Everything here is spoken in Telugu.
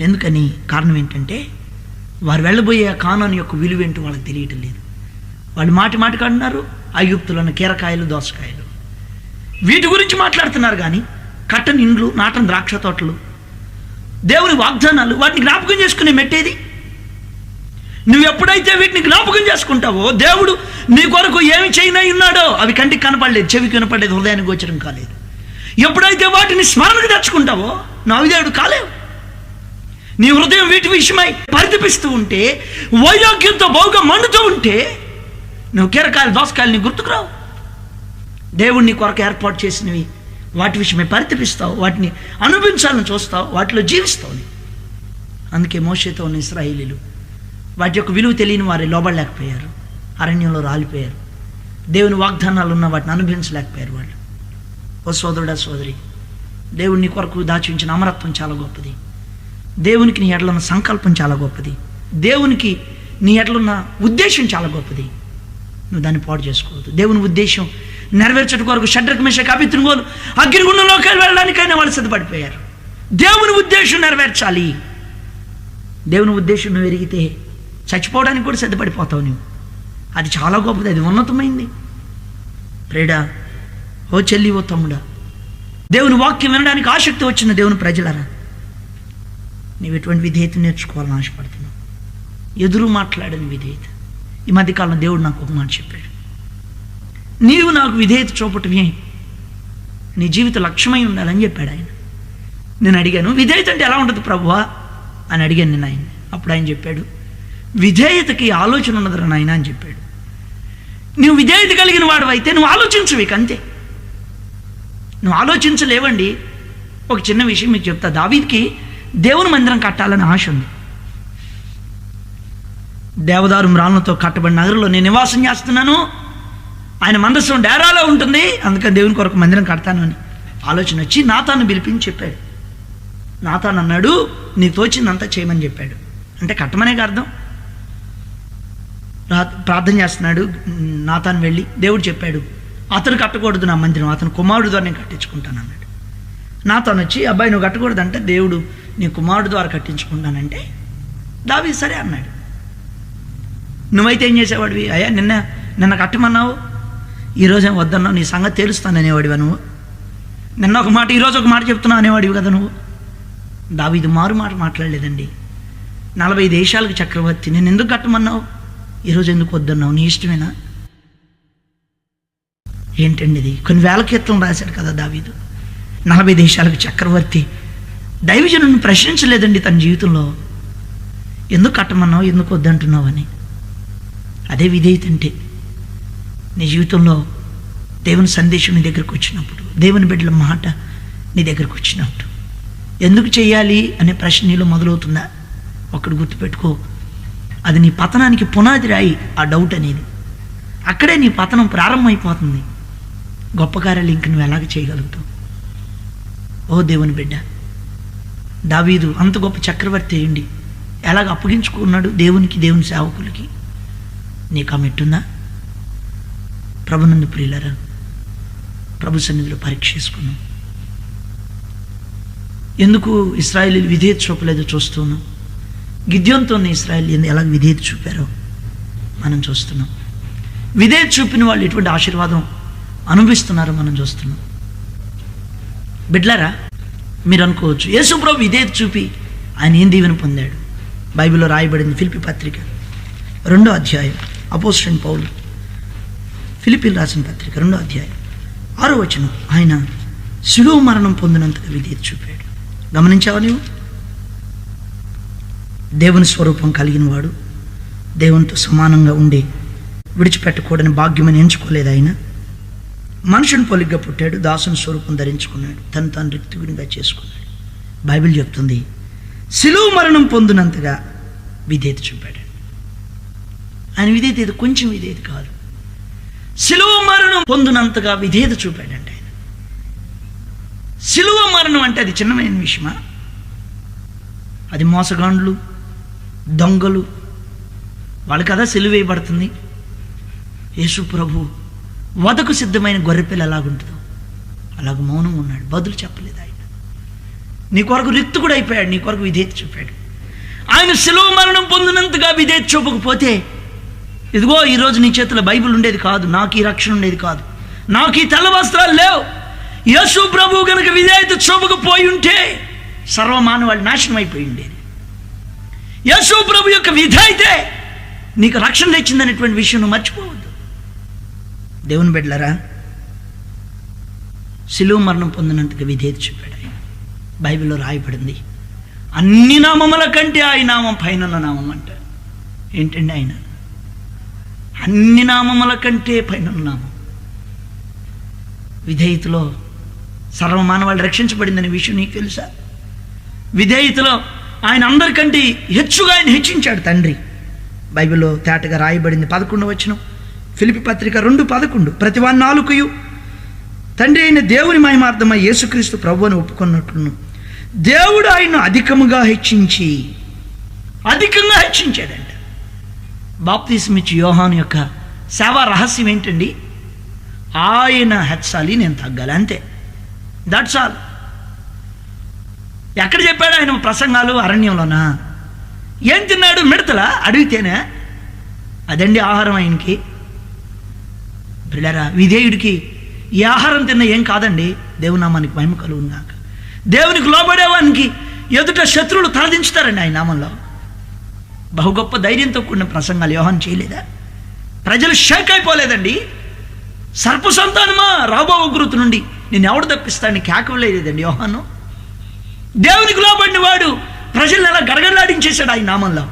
ఎందుకని కారణం ఏంటంటే వారు వెళ్ళబోయే కానాన్ యొక్క విలువ ఏంటో వాళ్ళకి తెలియటం లేదు. వాళ్ళు మాటి మాటికి అంటున్నారు అయుక్తులను కీరకాయలు దోసకాయలు. వీటి గురించి మాట్లాడుతున్నారు కానీ కట్టని ఇండ్లు నాటని ద్రాక్ష తోటలు దేవుని వాగ్దానాలు వాటిని జ్ఞాపకం చేసుకునే మెట్టేది? నువ్వు ఎప్పుడైతే వీటిని జ్ఞాపకం చేసుకుంటావో దేవుడు నీ కొరకు ఏమి చేయనై ఉన్నాడో అవి కంటికి కనపడలేదు చెవికి కనపడలేదు హృదయానికి గోచరం కాలేదు. ఎప్పుడైతే వాటిని స్మరణకు తెచ్చుకుంటావో నా దేవుడు కాలేవు. నీ హృదయం వీటి విషయమై పరితపిస్తూ ఉంటే వైరాగ్యంతో బహుగా మండుతూ ఉంటే నువ్వు కీరకాయలు దోసకాయలు నీ గుర్తుకురావు దేవుణ్ణి కొరకు ఏర్పాటు చేసినవి వాటి విషయమై పరితపిస్తావు వాటిని అనుభవించాలని చూస్తావు వాటిలో జీవిస్తావు అందుకే మోషేతో ఉన్న ఇస్రాయిలీలు వాటి యొక్క విలువ తెలియని వారి లోబడలేకపోయారు అరణ్యంలో రాలిపోయారు. దేవుని వాగ్దానాలు ఉన్న వాటిని అనుభవించలేకపోయారు వాళ్ళు. ఓ సోదరుడా సోదరి దేవుణ్ణి కొరకు కొరకు దాచించిన అమరత్వం చాలా గొప్పది. దేవునికి నీ ఎడలున్న సంకల్పం చాలా గొప్పది. దేవునికి నీ ఎడలున్న ఉద్దేశం చాలా గొప్పది. నువ్వు దాన్ని పాడు చేసుకోవద్దు. దేవుని ఉద్దేశం నెరవేర్చడం కొరకు షడ్రక మిషక్ అభిత్రుగోలు అగ్నిగుండంలోకి వెళ్ళడానికైనా వాళ్ళు సిద్ధపడిపోయారు. దేవుని ఉద్దేశం నెరవేర్చాలి. దేవుని ఉద్దేశం నువ్వు ఎరిగితే చచ్చిపోవడానికి కూడా సిద్ధపడిపోతావు నువ్వు. అది చాలా గొప్పది. అది ఉన్నతమైంది. ప్రేడా ఓ చెల్లి ఓ తమ్ముడా దేవుని వాక్యం వినడానికి ఆసక్తి వచ్చిన దేవుని ప్రజలరా నీవు ఎటువంటి విధేయత నేర్చుకోవాలని ఆశపడుతున్నావు? ఎదురు మాట్లాడని విధేయత. ఈ మధ్యకాలం దేవుడు నాకు ఒక మాట చెప్పాడు. నీవు నాకు విధేయత చూపటమే నీ జీవిత లక్ష్యమై ఉండాలని చెప్పాడు ఆయన. నేను అడిగాను విధేయత అంటే ఎలా ఉంటుంది ప్రభువా? అని అడిగాను నేను ఆయన అప్పుడు ఆయన చెప్పాడు విధేయతకి ఆలోచన ఉన్నదిరా నాయన అని చెప్పాడు. నువ్వు విధేయత కలిగిన వాడు అయితే నువ్వు ఆలోచించవి అంతే. నువ్వు ఆలోచించలేవండి. ఒక చిన్న విషయం మీకు చెప్తా. దావీద్కి దేవుని మందిరం కట్టాలని ఆశ ఉంది. దేవదారు మ్రాలతో కట్టబడిన నగరంలో నేను నివాసం చేస్తున్నాను. ఆయన మందస్సం డేరాలో ఉంటుంది. అందుకని దేవుని కొరకు మందిరం కడతాను అని ఆలోచన వచ్చి నాతాను పిలిపించి చెప్పాడు. నాతాను అన్నాడు నీకు తోచిందంతా చేయమని చెప్పాడు. అంటే కట్టమనే అర్థం. ప్రార్థన చేస్తున్నాడు నాతాను వెళ్ళి దేవుడు చెప్పాడు అతను కట్టకూడదు నా మందిరం అతను కుమారుడు ద్వారా నేను కట్టించుకుంటాను అన్నాడు. నాతోనొచ్చి వచ్చి అబ్బాయి నువ్వు కట్టకూడదంటే దేవుడు నీ కుమారుడు ద్వారా కట్టించుకుంటానంటే? దావి సరే అన్నాడు. నువ్వైతే ఏం చేసేవాడివి? అయ్యా నిన్న నిన్న కట్టమన్నావు? ఈరోజు వద్దన్నావు? నీ సంగతి తెలుస్తాను అనేవాడివా నువ్వు? నిన్న ఒక మాట ఈరోజు ఒక మాట చెప్తున్నావు అనేవాడివి కదా నువ్వు? దావీదు మారు మాట మాట్లాడలేదండి. నలభై దేశాలకు చక్రవర్తి నేను ఎందుకు కట్టమన్నావు? ఈరోజు ఎందుకు వద్దన్నావు? నీ ఇష్టమేనా? ఏంటండి ఇది? కొన్ని వేల కీర్తనలు రాశాడు కదా దావీదు. నలభై దేశాలకు చక్రవర్తి. దైవజనుని ప్రశ్నించలేదండి తన జీవితంలో. ఎందుకు కట్టమన్నావు ఎందుకు వద్దంటున్నావు అని. అదే విధేయత అంటే. నీ జీవితంలో దేవుని సందేశం నీ దగ్గరకు వచ్చినప్పుడు దేవుని బిడ్డల మాట నీ దగ్గరకు వచ్చినప్పుడు. ఎందుకు చేయాలి అనే ప్రశ్న నీలో మొదలవుతుందా? ఒకటి గుర్తుపెట్టుకో. అది నీ పతనానికి పునాది రాయి ఆ డౌట్ అనేది. అక్కడే నీ పతనం ప్రారంభమైపోతుంది. గొప్ప కార్యాలు ఇంక నువ్వు ఎలాగ చేయగలుగుతావు? ఓ దేవుని బిడ్డ దావీదు అంత గొప్ప చక్రవర్తి అయ్యండి ఎలాగ అప్పగించుకున్నాడు దేవునికి దేవుని సేవకులకి? నీకు ఆ మెట్టుందా ప్రభునందు ప్రియులరా ప్రభు సన్నిధిలో పరీక్ష చేసుకున్నాం. ఎందుకు ఇస్రాయలీ విధేయత చూపలేదో చూస్తున్నాం. గిద్యంతో ఇస్రాయల్ ఎలా విధేయత చూపారో మనం చూస్తున్నాం. విధేయత చూపిన వాళ్ళు ఎటువంటి ఆశీర్వాదం అనుభవిస్తున్నారో మనం చూస్తున్నాం. బిడ్లరా మీరు అనుకోవచ్చు యేసుప్రభు ఇదే చూపి ఆయన ఏం దీవెన పొందాడు? బైబిల్లో రాయబడింది ఫిలిపి పత్రిక రెండో అధ్యాయం అపోస్టన్ పౌలు. ఫిలిపిన్ రాసిన పత్రిక రెండో అధ్యాయం ఆరో వచనం ఆయన శిలువ మరణం పొందినంతగా విధేయత చూపాడు. గమనించావా నీవు? దేవుని స్వరూపం కలిగిన వాడు దేవునితో సమానంగా ఉండి విడిచిపెట్టకూడని భాగ్యమని ఎంచుకోలేదు ఆయన. మనుషుని పొలిగ్గా పుట్టాడు దాసుని స్వరూపం ధరించుకున్నాడు తను తాను రిక్తుగునిగా చేసుకున్నాడు. బైబిల్ చెప్తుంది శిలువ మరణం పొందినంతగా విధేయత చూపాడు. ఆయన విధేయత ఇది కొంచెం విధేయత కాదు. శిలువ మరణం పొందినంతగా విధేయత చూపాడండి ఆయన. శిలువ మరణం అంటే అది చిన్నమైన విషయమా? అది మోసగాండ్లు దొంగలు వాళ్ళ కదా సెలువేయబడుతుంది యేసు ప్రభు వదకు సిద్ధమైన గొర్రెపిల్ల ఎలాగుంటుందో. అలాగ మౌనం ఉన్నాడు. బదులు చెప్పలేదు ఆయన. నీ కొరకు రిక్తుకుడు అయిపోయాడు. నీ కొరకు విధేయత చూపాడు. ఆయన సెలవు మరణం పొందినంతగా విధేయత చూపకపోతే ఇదిగో ఈరోజు నీ చేతిలో బైబిల్ ఉండేది కాదు. నాకు ఈ రక్షణ ఉండేది కాదు. నాకు ఈ తెల్ల వస్త్రాలు లేవు. యేసు ప్రభు కనుక విధేయత చూపకపోయి ఉంటే సర్వమానవాళ్ళు నాశనం అయిపోయి ఉండేది. యేసు ప్రభు యొక్క విధేయతే నీకు రక్షణ తెచ్చిందనేటువంటి విషయం నువ్వు మర్చిపోవద్దు. దేవుని బిడ్డలరా శిలువ మరణం పొందినంతగా విధేయత చెప్పాడు ఆయన. బైబిల్లో రాయబడింది అన్ని నామముల కంటే ఆయన నామం పైన నామం అంట. ఏంటండి ఆయన? అన్ని నామముల కంటే పైన నామం. విధేయతలో సర్వమానవాళ్ళు రక్షించబడిందనే విషయం నీకు తెలుసా? విధేయతలో ఆయన అందరికంటే హెచ్చుగా ఆయన హెచ్చించాడు తండ్రి. బైబిల్లో తేటగా రాయబడింది పదకొండు వచ్చిన ఫిలిపి పత్రిక రెండు పదకొండు. ప్రతివా నాలుకయు. తండ్రి అయిన దేవుని మహిమార్థమై యేసుక్రీస్తు ప్రభువును ఒప్పుకున్నట్లును. దేవుడు ఆయన్ను అధికముగా హెచ్చించి అధికంగా హెచ్చించాడంట. బాప్తీసమిచ్చి యోహాను యొక్క సేవా రహస్యం ఏంటండి? ఆయన హెచ్చాలి నేను తగ్గాలి అంతే. దట్స్ ఆల్ ఎక్కడ చెప్పాడు ఆయన ప్రసంగాలు అరణ్యంలోనా? ఏం తిన్నాడు మిడతల? అడిగితేనే అదండి ఆహారం ఆయనకి. బిళ్ళరా విధేయుడికి ఈ ఆహారం తిన్న ఏం కాదండి? దేవునామానికి మహిమ కలుగునాక దేవునికి లోబడేవానికి ఎదుట శత్రువులు తలదించుతారండి ఆయన నామంలో. బహు గొప్ప ధైర్యంతో కూడిన ప్రసంగాలు యోహాన్ చేయలేదా? ప్రజలు షేక్ అయిపోలేదండి. సర్ప సంతానమా? రాబో ఉగ్రత నుండి నేను ఎవడు తప్పిస్తాడని కేకవలేదండి యోహాను. దేవునికి లోబడిన వాడు ప్రజల్ని ఎలా గడగడలాడించేశాడు ఆయన నామంలో.